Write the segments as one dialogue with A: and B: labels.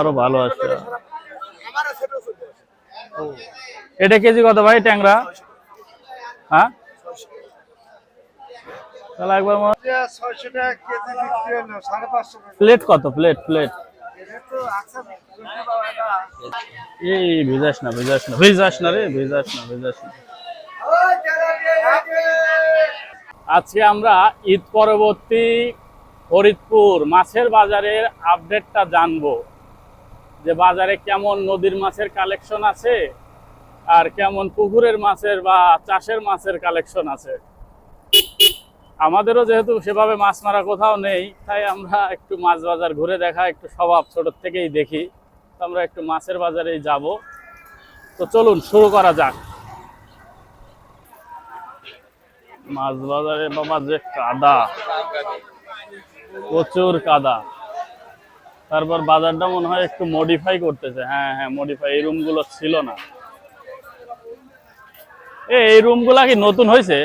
A: আরও ভালো আছে। এটা কেজি কত ভাই ট্যাংরা? হ্যাঁ? তাহলে একবার প্লেট কত? প্লেট এই ভিজাস না ভিজাস না ভিজাস না রে ভিজাস না ভিজাস না। আজকে আমরা ঈদ পরবর্তী ফরিদপুর মাছের বাজারের আপডেটটা জানব। যে বাজারে কেমন নদীর মাছের কালেকশন আছে আর কেমন পুকুরের মাছের বা চাষের মাছের কালেকশন আছে। আমাদেরও যেহেতু সেভাবে মাছ মারা কোথাও নেই, তাই আমরা একটু মাছ বাজার ঘুরে দেখা, একটু স্বভাব ছোট থেকেই দেখি। তো আমরা একটু মাছের বাজারেই যাব। তো চলুন, শুরু করা যাক। মাছ বাজারে বাবা যে কাদা। প্রচুর কাদা। তারপর বাজারটা মনে হয় একটু মডিফাই করতেছে। হ্যাঁ হ্যাঁ মডিফাই এই রুমগুলো ছিল না। এই রুমগুলা কি নতুন হয়েছে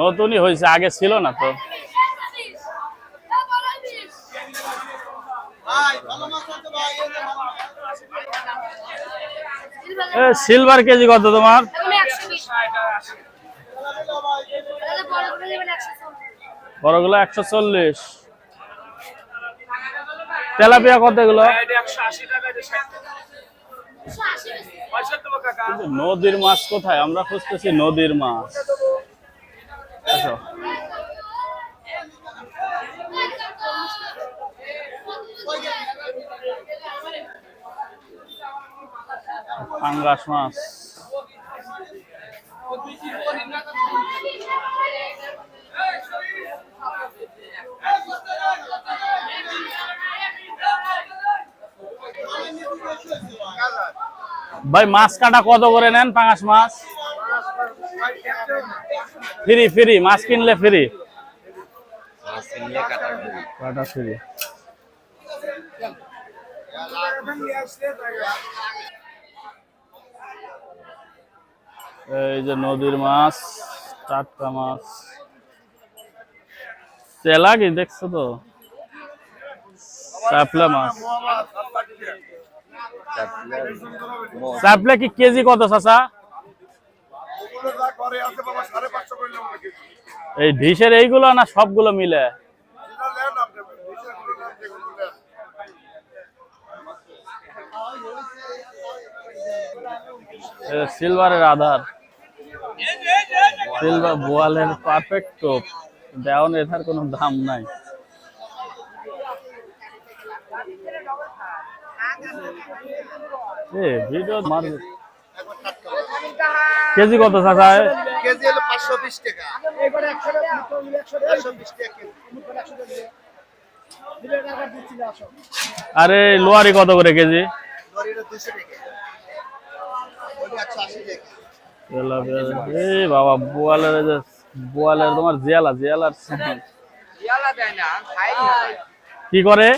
A: নতুনই হয়েছে আগে ছিল না তো। সিলভার কেজি কত তোমার? বড়গুলো একশো চল্লিশ। তেলাপিয়া কত এগুলো নদীর মাছ কোথায়? আমরা খুঁজতেছি নদীর মাছ। আসো। পাঙ্গাস মাছ। ভাই মাছ কাটা কত করে নেন পাঙ্গাস মাছ? ফ্রি ফ্রি মাছ কিনলে ফ্রি কাটা ফ্রি এই যে নদীর মাছ টাটকা মাছ। চেলা কি দেখছ তো? চাপলা মাছ। চাপলা কি কেজি কত, চাচা? এই ডিশের এইগুলো না সবগুলো মিলে? সিলভারের আধার। সিলভার বোয়ালের পারফেক্ট টোপ। দেওয়ান এটার কোনো দাম নাই। এ ভিডিও মার কেজি কত চাচা?
B: কেজি হলো পাঁচশো বিশ টাকা। একশো বিশ টাকা কেজি।
A: আরে লোয়ারি কত করে কেজি? এই বাবা বোয়ালের যে বোয়ালের তোমার জিয়ালা জিয়ালার স্যান।
C: ইয়ালা দেয় না খাই
A: কি করে?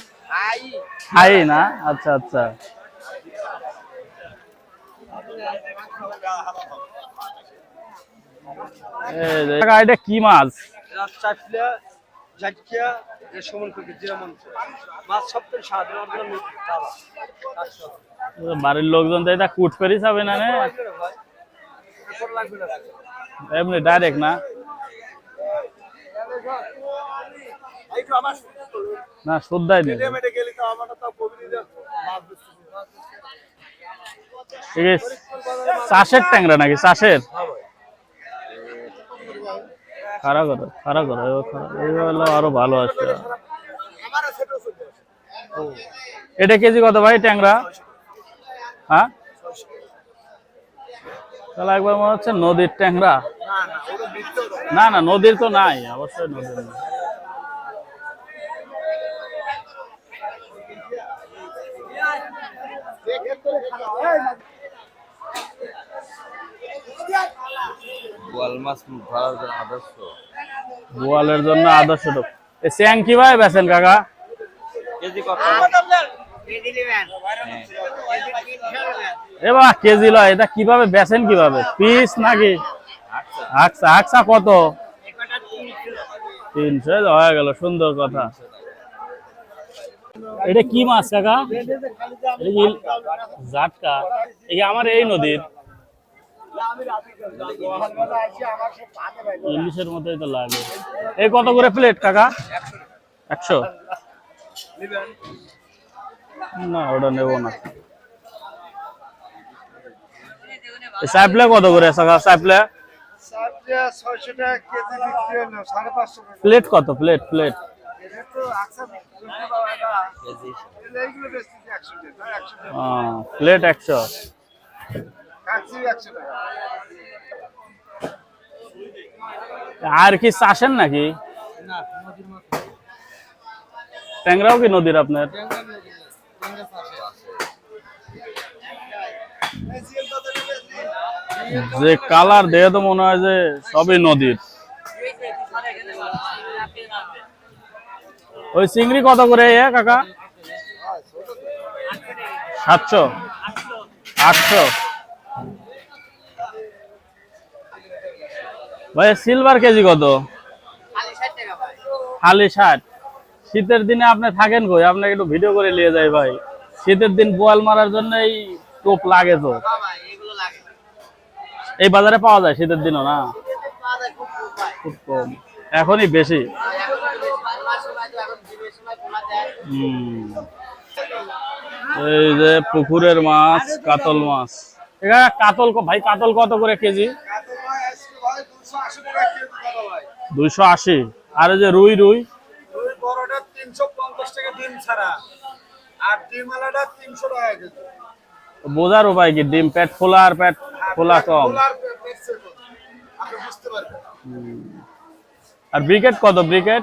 C: খাই
A: না? আচ্ছা আচ্ছা। এটা কি মাছ?
B: করে
A: বাড়ির লোকজন তো এটা কুট পেরি যাবে না নে? এমনি ডাইরেক্ট না? না শুদ্ধাই নেই। ঠিক আছে চাষের ট্যাংরা নাকি? চাষের? খারাপ করো খারাপ করো আরও ভালো আছে। এটা কেজি কত ভাই ট্যাংরা? হ্যাঁ? তাহলে একবার মনে হচ্ছে নদীর ট্যাংরা। না না নদীর তো নাই অবশ্যই নদীর না বোয়ালের জন্য আদর্শ স্যাং বেছেন কাকা?
C: কেজি কত?
A: এ বাবা কেজি লয় এটা কীভাবে বেছেন কীভাবে? পিস নাকি? আকসা আকসা কত? তিনশো হয়ে গেল সুন্দর কথা। এটা কি মাছ কাকা? জাটকা? এই আমার এই নদীর। ইলিশের মতোই তো লাগে। এই কত করে প্লেট কাকা? একশো? না ওটা নেব না। সাইপলে কত করে সাইপলে? প্লেট কত? প্লেট প্লেট প্লেট একশো। আর কি চাষেন নাকি? ট্যাংরাও কি নদীর আপনার? যে কালার দেখে তো মনে হয় যে সবই নদীর। ওই চিংড়ি কত করে কাকা? সাতশো। আটশো। ভাই সিলভার কেজি কত? খালি ষাট। শীতের দিনে আপনি থাকেন কই? আপনাকে একটু ভিডিও করে নিয়ে যাই ভাই। শীতের দিন বোয়াল মারার জন্য এই টোপ লাগে তো। এই বাজারে পাওয়া যায় শীতের দিনও না? এখনই বেশি। এই যে পুকুরের মাছ কাতল মাছ। এখানে কাতল ভাই কাতল কত করে কেজি? দুইশো আশি। আর যে রুই রুই?
B: ওই বড়টা তিনশো পঞ্চাশ টাকা ডিম ছাড়া। আর ডিম আলাদা তিনশো টাকা কেজি।
A: বোঝার উপায় কি? ডিম পেট ফোলা আর পেট ফোলা কম। আর ব্রিকেট কত? ব্রিকেট?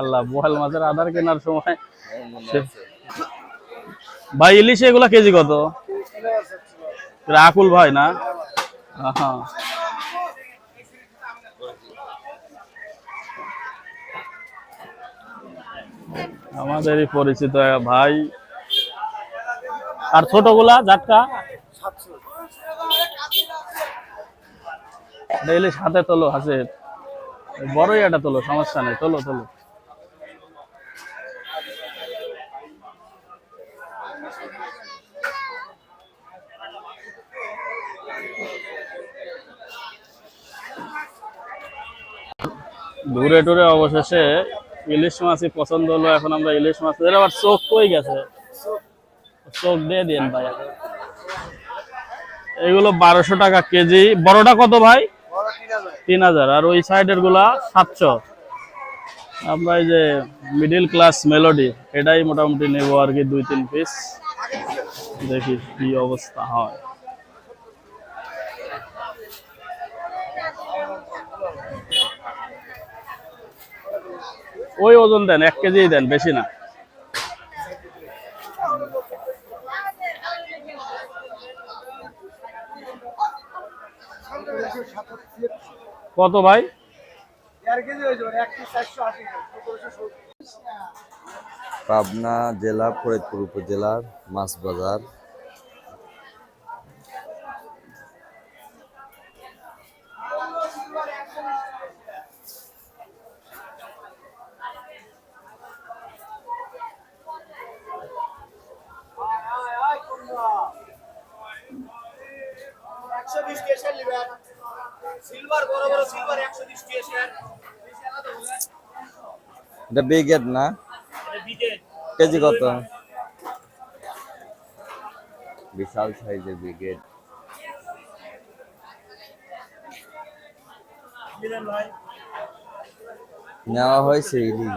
A: আল্লাহ বোয়াল মাছের আধার কেনার সময়। ভাই ইলিশ এগুলা কেজি কত? আকুল ভাই না? আমাদেরই পরিচিত এক ভাই। আর ছোটগুলা জাটকা? এটা ইলিশ হাতে তোলো হাসে বড়ই এটা তোলো, সমস্যা নেই, তোলো তোলো। ঘুরে টুরে অবশেষে ইলিশ মাছই পছন্দ হলো, এখন আমরা ইলিশ মাছ এর আবার চোখ কই গেছে? চোখ দিয়ে দিন ভাই। এগুলো বারোশো টাকা কেজি। বড়টা কত ভাই?
B: বড় তিন হাজার।
A: আর ওই সাইডেরগুলা সাতশো। আমরা এই যে মিডিল ক্লাস মেলোডি এটাই মোটামুটি নেব আর কি দুই তিন পিস দেখি কি অবস্থা হয়। ওই ওজন দেন, এক কেজি দেন, বেশি না।
B: সতেরোশো ভাই?
C: পাবনা জেলা ফরিদপুর উপজেলার মাছ বাজার
B: একশো বিশ কেসের লিবেন সিলভার বড় বড় সিলভার একশো বিশ কেসের
C: এটা বিগেট না? কেজি কত? বিশাল সাইজের বিগেট নেওয়া হয়েছে ইলিশ